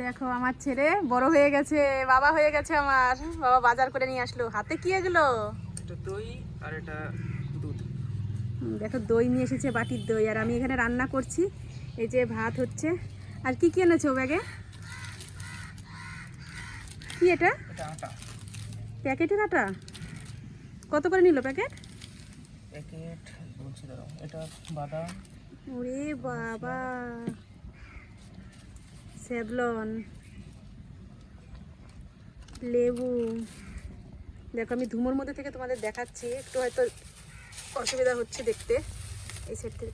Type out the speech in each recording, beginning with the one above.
দেখো আমার ছেলে বড় হয়ে গেছে বাবা হয়ে গেছে আমার। বাবা বাজার করে নিয়ে আসলো। হাতে কি এগুলো? এটা দই আর এটা দুধ। দেখো দই নিয়ে এসেছে বাটির দই। আর আমি এখানে রান্না করছি। এই যে ভাত হচ্ছে। আর কি কি এনেছো ব্যাগে? কি এটা? প্যাকেটের আটা? কত করে নিল প্যাকেট? প্যাকেট বলছি এটা বাদাম। ওরে বাবা। স্যাভলন লেবু। দেখো আমি ধুমোর মধ্যে থেকে তোমাদের দেখাচ্ছি একটু হয়তো অসুবিধা হচ্ছে দেখতে। এই সেট থেকে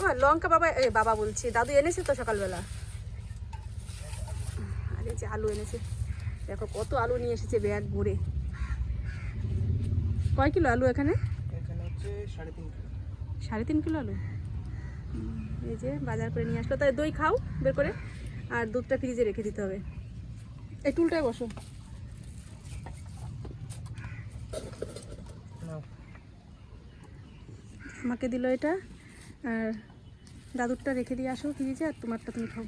ও লঙ্কা বাবা এ বাবা বলছি। দাদু এনেছে তো সকালবেলা? আর এই যে আলু এনেছে। দেখো কত আলু নিয়ে এসেছে ব্যাগ ভরে। কয় কিলো আলু এখানে? সাড়ে তিন কিলো। আলু? এই যে বাজার করে নিয়ে আসলো। তাই দই খাও বের করে। আর দুধটা ফ্রিজে রেখে দিতে হবে। এই টুলটায় বসো। আমাকে দিল এটা আর দাদুরটা রেখে দিয়ে আসো ফ্রিজে আর তোমারটা তুমি খাও।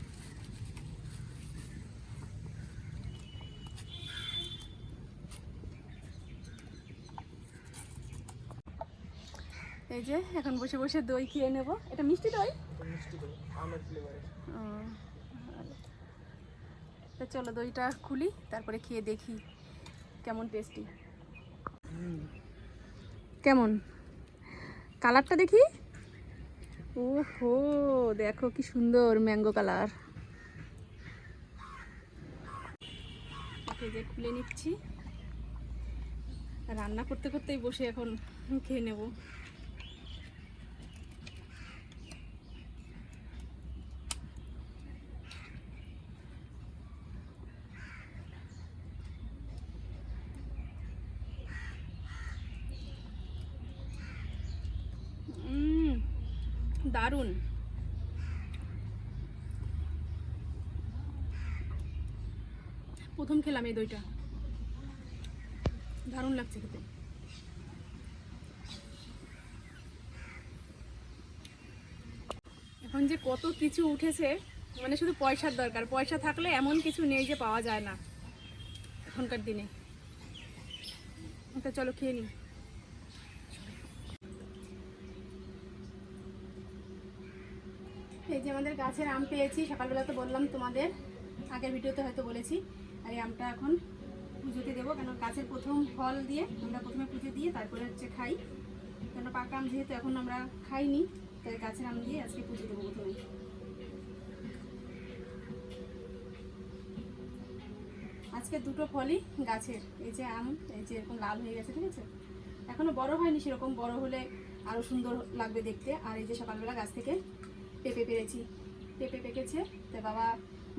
এই যে এখন বসে বসে দই খেয়ে নেব। এটা মিষ্টি দই? মিষ্টি দই আমের ফ্লেভারের। তা চলো দইটা খুলি, তারপরে খেয়ে দেখি কেমন টেস্টি কেমন? কালারটা দেখি? ওহো, দেখো কি সুন্দর ম্যাঙ্গো কালার যে খুলে নিচ্ছি। রান্না করতে করতেই বসে এখন খেয়ে নেব। দারুণ। প্রথম খেলাম এই দইটা। দারুণ লাগছে খেতে। এখন যে কত কিছু উঠেছে মানে শুধু পয়সার দরকার। পয়সা থাকলে এমন কিছু নেই যে পাওয়া যায় না এখনকার দিনে। তো চলো খেয়ে নিই। এই যে আমাদের গাছের আম পেয়েছি, সকালবেলা তো বললাম তোমাদের, আগের ভিডিওতে হয়তো বলেছি। আর এই আমটা এখন পুজোতে দেবো, কেন গাছের প্রথম ফল দিয়ে আমরা প্রথমে পুজো দিয়ে তারপরে হচ্ছে খাই। কেন পাকা আম যেহেতু এখন আমরা খাইনি, তাই গাছের আম দিয়ে আজকে পুজো দেবো প্রথমে। আজকে দুটো ফলই গাছের, এই যে আম, এই যে এরকম লাল হয়ে গেছে, ঠিক আছে? এখনও বড় হয়নি, সেরকম বড় হলে আরও সুন্দর লাগবে দেখতে। আর এই যে সকালবেলা গাছ থেকে পেঁপে পেরেছি। পেঁপে পেকেছে, তো বাবা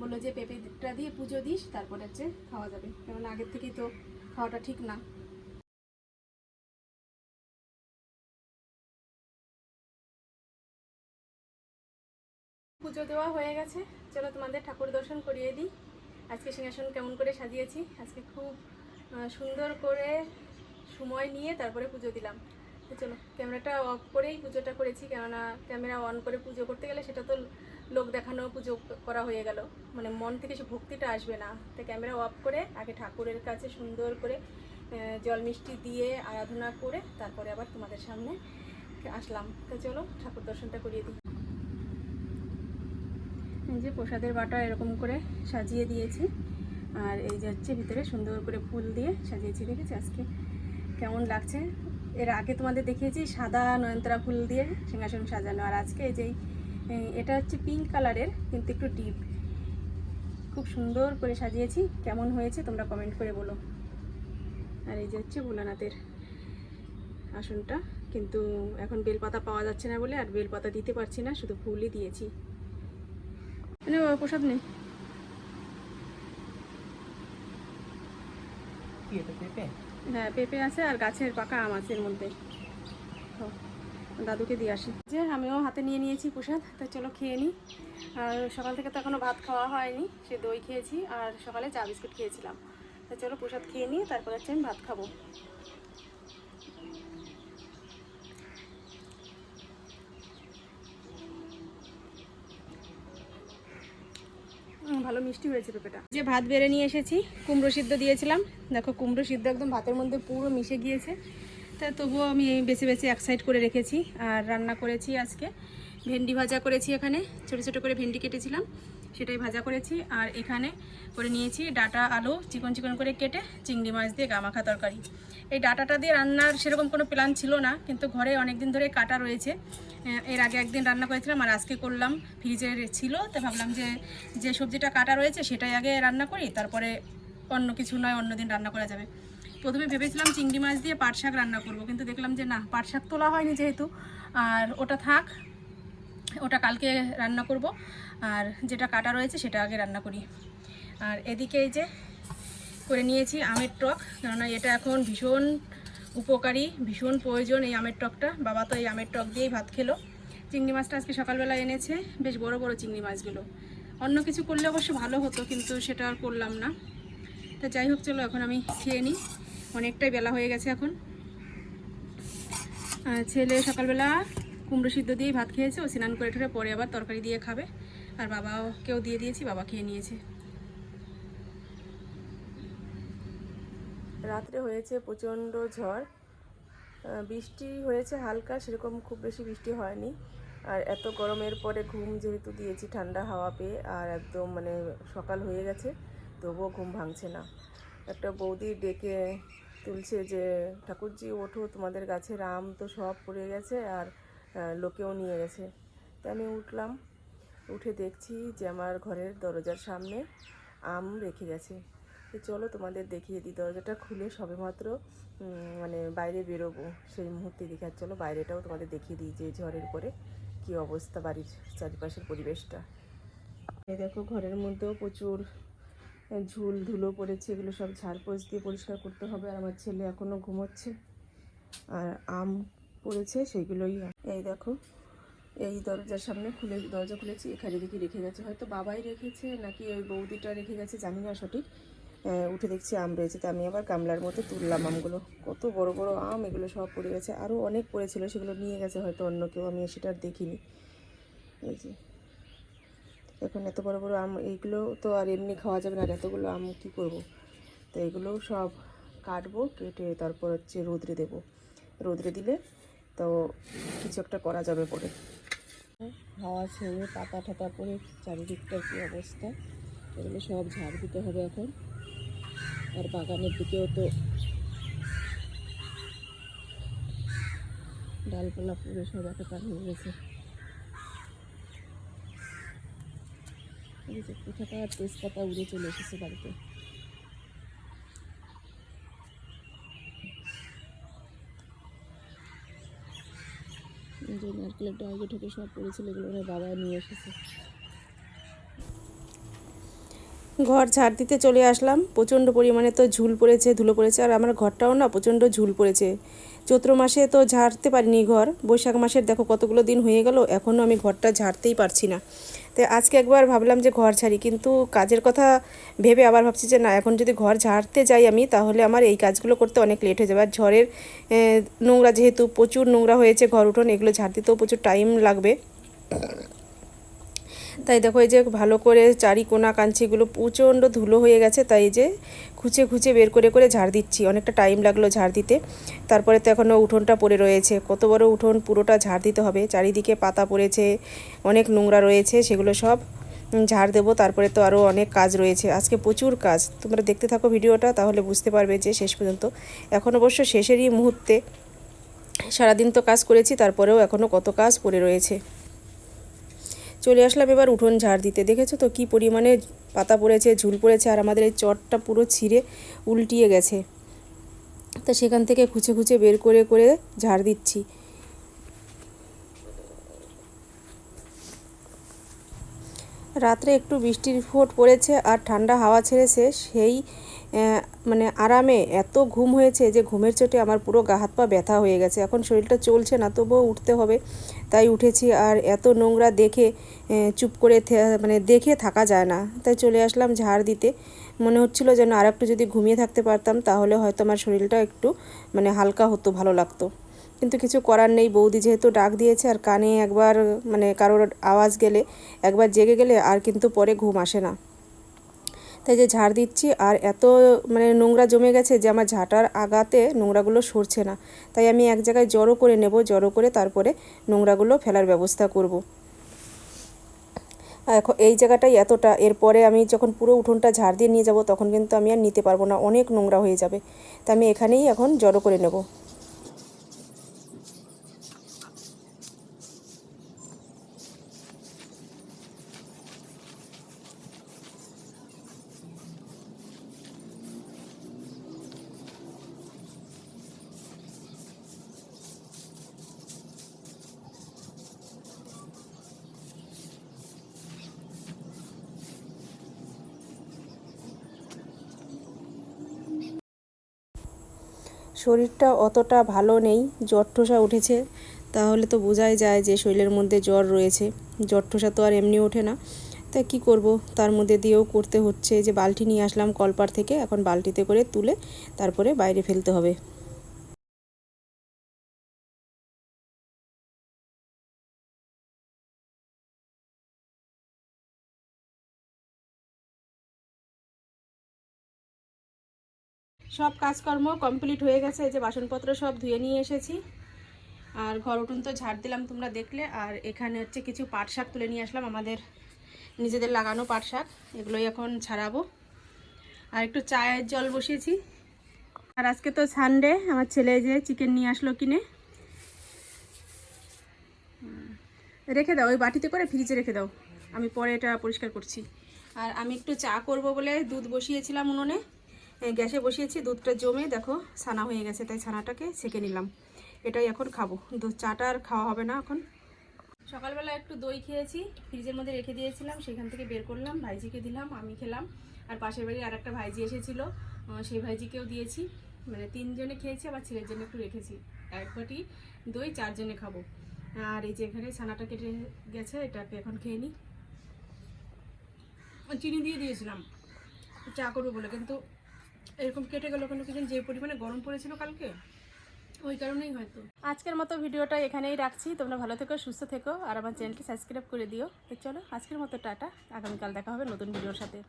বলল যে পেঁপেটা দিয়ে পুজো দিস, তারপরে হচ্ছে খাওয়া যাবে। কারণ আগের থেকেই তো খাওয়াটা ঠিক না। পুজো দেওয়া হয়ে গেছে। চলো তোমাদের ঠাকুর দর্শন করিয়ে দিই। আজকে সিংহাসন কেমন করে সাজিয়েছি? আজকে খুব সুন্দর করে সময় নিয়ে তারপরে পুজো দিলাম। চলো ক্যামেরাটা অফ করেই পুজোটা করেছি, কেননা ক্যামেরা অন করে পুজো করতে গেলে সেটা তো লোক দেখানো, পুজো করা হয়ে গেল। মানে মন থেকে সে ভক্তিটা আসবে না। তো ক্যামেরা অফ করে আগে ঠাকুরের কাছে সুন্দর করে জল মিষ্টি দিয়ে আরাধনা করে তারপরে আবার তোমাদের সামনে আসলাম। তো চলো, ঠাকুর দর্শনটা করিয়ে দিই। এই যে প্রসাদের বাটা এরকম করে সাজিয়ে দিয়েছি। আর এই যে হচ্ছে ভিতরে সুন্দর করে ফুল দিয়ে সাজিয়েছি, দেখেছি আজকে? কেমন লাগছে? এর আগে তোমাদের দেখিয়েছি, সাদা নয়নতারা ফুল দিয়ে সিংহাসন সাজানো। আর আজকে এই যে এটা হচ্ছে পিঙ্ক কালারের কিন্তু একটু ডিপ খুব সুন্দর করে সাজিয়েছি, কেমন হয়েছে তোমরা কমেন্ট করে বলো। আর এই যে হচ্ছে ভোলানাথের আসনটা, কিন্তু এখন বেলপাতা পাওয়া যাচ্ছে না বলে আর বেলপাতা দিতে পারছি না, শুধু ফুলই দিয়েছি। মানে প্রসাদ নেই পেঁপে? হ্যাঁ পেঁপে আছে আর গাছের পাকা আম আছে এর মধ্যে। দাদুকে দিয়ে আসি। যে, আমিও হাতে নিয়ে নিয়েছি প্রসাদ, তা চলো খেয়ে নিই আর সকাল থেকে তো এখনও ভাত খাওয়া হয়নি, সে দই খেয়েছি আর সকালে চা বিস্কুট খেয়েছিলাম। তা চলো প্রসাদ খেয়ে নিই তারপর হচ্ছে আমি ভাত খাব। ভালো মিষ্টি হয়েছে পেঁপেটা। যে ভাত বেড়ে নিয়ে এসেছি, কুমড়ো সিদ্ধ দিয়েছিলাম। দেখো, কুমড়ো সিদ্ধ একদম ভাতের মধ্যে পুরো মিশে গিয়েছে। তা তবুও আমি বেশি বেশি এক সাইড করে রেখেছি, আর রান্না করেছি আজকে। ভেন্ডি ভাজা করেছি এখানে, ছোটো ছোটো করে ভেন্ডি কেটেছিলাম। সেটাই ভাজা করেছি। আর এখানে করে নিয়েছি ডাটা, আলু, চিকন চিকন করে কেটে চিংড়ি মাছ দিয়ে গামাখা তরকারি। এই ডাটাটা দিয়ে রান্নার সেরকম কোনো প্ল্যান ছিল না, কিন্তু ঘরে অনেক দিন ধরে কাটা রয়েছে। এর আগে একদিন রান্না করেছিলাম আর আজকে করলাম। ফ্রিজে ছিল, তো ভাবলাম যে যে সবজিটা কাটা রয়েছে সেটাই আগে রান্না করি, তারপরে অন্য কিছু নয়, অন্য দিন রান্না করা যাবে। প্রথমে ভেবেছিলাম চিংড়ি মাছ দিয়ে পাট শাক রান্না করব, কিন্তু দেখলাম যে না, পাট শাক তোলা হয়নি যেহেতু। আর ওটা থাক ওটা কালকে রান্না করব। আর যেটা কাটা রয়েছে সেটা আগে রান্না করি। আর এদিকে এই যে করে নিয়েছি আমের টক, কেননা এটা এখন ভীষণ উপকারী, ভীষণ প্রয়োজন এই আমের টকটা। বাবা তো এই আমের টক দিয়েই ভাত খেলো। চিংড়ি মাছটা আজকে সকালবেলা এনেছে, বেশ বড় বড় চিংড়ি মাছগুলো। অন্য কিছু করলে অবশ্য ভালো হতো, কিন্তু সেটা আর করলাম না। তা যাই হোক, চলো এখন আমি খেয়ে নিই। অনেকটাই বেলা হয়ে গেছে এখন। ছেলে সকালবেলা কুমড়ো সিদ্ধ দিয়েই ভাত খেয়েছে, ও স্নান করে ঠরে পরে আবার তরকারি দিয়ে খাবে। আর বাবাকেও দিয়ে দিয়েছি, বাবা খেয়ে নিয়েছে। রাত্রে হয়েছে প্রচণ্ড ঝড়। বৃষ্টি হয়েছে হালকা, সেরকম খুব বেশি বৃষ্টি হয়নি। আর এত গরমের পরে ঘুম যেহেতু দিয়েছি ঠান্ডা হাওয়া পেয়ে, আর একদম মানে সকাল হয়ে গেছে, তবুও ঘুম ভাঙছে না। একটা বৌদি ডেকে তুলছে যে, ঠাকুরজি, ওঠো, তোমাদের গাছের আম তো সব পড়ে গেছে, আর লোকেও নিয়ে গেছে। তাই আমি উঠলাম, উঠে দেখছি যে আমার ঘরের দরজার সামনে আম রেখে গেছে। তো চলো তোমাদের দেখিয়ে দিই, দরজাটা খুলে সবেমাত্র মানে বাইরে বেরোবো সেই মুহূর্তে দেখে, আর চলো বাইরেটাও তোমাদের দেখিয়ে দিই যে ঝড়ের পরে কি অবস্থা বাড়ির চারিপাশের পরিবেশটা। দেখো ঘরের মধ্যেও প্রচুর ঝুল ধুলো পড়েছে, এগুলো সব ঝাড়পোছ দিয়ে পরিষ্কার করতে হবে, আর আমার ছেলে এখনও ঘুমোচ্ছে। আর আম পড়েছে সেইগুলোই এই দেখো, এই দরজার সামনে খুলে, দরজা খুলেছি, এখানে দেখি রেখে গেছে। হয়তো বাবাই রেখেছে, নাকি ওই বৌদিটা রেখে গেছে, জানি না সঠিক। উঠে দেখছি আম রয়েছে, তা আমি আবার গামলার মধ্যে তুললাম আমগুলো। কত বড় বড় আম, এগুলো সব পড়ে গেছে। আরও অনেক পড়েছিল, সেগুলো নিয়ে গেছে, হয়তো অন্য কেউ, আমি সেটা দেখিনি। এই যে, এখন এত বড় বড় আম, এইগুলো তো আর এমনি খাওয়া যাবে না এতগুলো আম কী করব? তো এগুলো সব কাটবো, কেটে তারপর হচ্ছে রোদ্রে দেবো। রোদ্রে দিলে তো কিছু একটা করা যাবে পরে। হাওয়া ছেড়ে পাতা ঠাতা পরে চারিদিকটার কী অবস্থা? এগুলো সব ঝাড় দিতে হবে এখন। আর বাগানের দিকেও তো ডালপালা পুরো সব একাকার হয়ে গেছে। কোথাকার তেজপাতা উড়ে চলে এসেছে বাড়িতে। যে নারকেলের ডাইগে ঠেকে সব পড়েছিল এগুলো ওনার বাবা নিয়ে এসেছে। ঘর ঝাড় দিতে চলে আসলাম। প্রচণ্ড পরিমাণে তো ঝুল পড়েছে, ধুলো পড়েছে। আর আমার ঘরটাও না প্রচণ্ড ঝুল পড়েছে। চৈত্র মাসে তো ঝাড়তে পারিনি ঘর। বৈশাখ মাসের দেখো কতগুলো দিন হয়ে গেল, এখনও আমি ঘরটা ঝাড়তেই পারছি না। তো আজকে একবার ভাবলাম যে ঘর ছাড়ি কিন্তু কাজের কথা ভেবে আবার ভাবছি যে না, এখন যদি ঘর ঝাড়তে যাই আমি, তাহলে আমার এই কাজগুলো করতে অনেক লেট হয়ে যাবে। আর ঝড়ের নোংরা যেহেতু প্রচুর নোংরা হয়েছে ঘর উঠোন, এগুলো ঝাড় দিতেও প্রচুর টাইম লাগবে। তাই দেখো এই যে ভালো করে চারি কোনা কাঞ্চিগুলো প্রচণ্ড ধুলো হয়ে গেছে, তাই যে খুঁচে খুঁচে বের করে করে ঝাড় দিচ্ছি। অনেকটা টাইম লাগল ঝাড় দিতে। তারপরে তো এখনও উঠোনটা পড়ে রয়েছে। কত বড় উঠোন, পুরোটা ঝাড় দিতে হবে। চারিদিকে পাতা পড়েছে, অনেক নোংরা রয়েছে, সেগুলো সব ঝাড় দেবো। তারপরে তো আরও অনেক কাজ রয়েছে। আজকে প্রচুর কাজ। তোমরা দেখতে থাকো ভিডিওটা, তাহলে বুঝতে পারবে যে শেষ পর্যন্ত। এখন অবশ্য শেষেরই মুহূর্তে। সারাদিন তো কাজ করেছি, তারপরেও এখনও কত কাজ পড়ে রয়েছে। চলে আসলাম এবার উঠোন ঝাড় দিতে। দেখেছ তো কি পরিমাণে পাতা পড়েছে, ঝুল পড়েছে, আর আমাদের এই চটটা পুরো ছিঁড়ে উল্টিয়ে গেছে। তা সেখান থেকে খুঁচে খুঁচে বের করে করে ঝাড় দিচ্ছি। রাত্রে একটু বৃষ্টির ফোঁট পড়েছে আর ঠান্ডা হাওয়া ছেড়েছে, সেই মানে আরামে এত ঘুম হয়েছে যে ঘুমের চোটে আমার পুরো গা হাত পা ব্যথা হয়ে গেছে। এখন শরীরটা চলছে না, তবুও উঠতে হবে। তাই উঠেছি আর এত নোংরা দেখে চুপ করে মানে দেখে থাকা যায় না। তাই চলে আসলাম ঝাড় দিতে। মনে হচ্ছিল যেন আর একটু যদি ঘুমিয়ে থাকতে পারতাম, তাহলে হয়তো আমার শরীরটা একটু মানে হালকা হতো, ভালো লাগতো। কিন্তু কিছু করার নেই, বৌদি যেহেতু ডাক দিয়েছে আর কানে একবার মানে কারোর আওয়াজ গেলে, একবার জেগে গেলে আর কিন্তু পরে ঘুম আসে না। তাই যে ঝাড় দিচ্ছি আর এত মানে নোংরা জমে গেছে যে আমার ঝাঁটার আগাতে নোংরাগুলো সরছে না। তাই আমি এক জায়গায় জড়ো করে নেব, জড়ো করে তারপরে নোংরাগুলো ফেলার ব্যবস্থা করব। এখন এই জায়গাটাই এতটা। এরপরে আমি যখন পুরো উঠোনটা ঝাড় দিয়ে নিয়ে যাব, তখন কিন্তু আমি আর নিতে পারব না। অনেক নোংরা হয়ে যাবে। তা আমি এখানেই এখন জড়ো করে নেব। শরীরটা অতটা ভালো নেই, জ্বর ঠোসা উঠেছে। তাহলে তো বোঝাই যায় যে শরীরের মধ্যে জ্বর রয়েছে। জ্বর ঠোসা তো আর এমনি ওঠে না। তা কী করব? তার মধ্যে দিয়েও করতে হচ্ছে যে বালতি নিয়ে আসলাম কলপার থেকে, এখন বালতিতে করে তুলে তারপরে বাইরে ফেলতে হবে। সব কাজকর্ম কমপ্লিট হয়ে গেছে, এই যে বাসনপত্র সব ধুয়ে নিয়ে এসেছি। আর ঘর উঠুন তো ঝাড় দিলাম তোমরা দেখলে, আর এখানে হচ্ছে কিছু পাট শাক তুলে নিয়ে আসলাম, আমাদের নিজেদের লাগানো পাট শাক, এগুলোই এখন ছাড়াবো। আর একটু চায়ের জল বসিয়েছি। আর আজকে তো সানডে আমার ছেলে যে চিকেন নিয়ে আসলো কিনে। রেখে দাও, ওই বাটিতে করে ফ্রিজে রেখে দাও। আমি পরে এটা পরিষ্কার করছি। আর আমি একটু চা করব বলে দুধ বসিয়েছিলাম উনুনে। গ্যাসে বসিয়েছি, দুধটা জমে দেখো, ছানা হয়ে গেছে, তাই ছানাটাকে ছেঁকে নিলাম। এটাই এখন খাব। দুধ চাটা আর খাওয়া হবে না এখন। সকালবেলা একটু দই খেয়েছি, ফ্রিজের মধ্যে রেখে দিয়েছিলাম, সেখান থেকে বের করলাম, ভাইজিকে দিলাম, আমি খেলাম। আর পাশের বাড়ি আর একটা ভাইজি এসেছিল সেই ভাইজিকেও দিয়েছি। মানে তিনজনে খেয়েছি, আবার ছেলের জন্য একটু রেখেছি। এক বাটি দই, চারজনে খাব। আর এই যে এখানে ছানাটা কেটে গেছে, এটাকে এখন খেয়ে নিই চিনি দিয়ে দিয়েছিলাম। চা করব বলে, কিন্তু এরকম কেটে গেল কেন কিছু যে পরিমাণে গরম পড়েছিল কালকে, ওই কারণেই হয়তো। আজকের মতো ভিডিওটা এখানেই রাখছি। তোমরা ভালো থেকো, সুস্থ থেকো, আর আমার চ্যানেলটি সাবস্ক্রাইব করে দিও। তো চলো, আজকের মতো টাটা। আগামীকাল দেখা হবে নতুন ভিডিওর সাথে।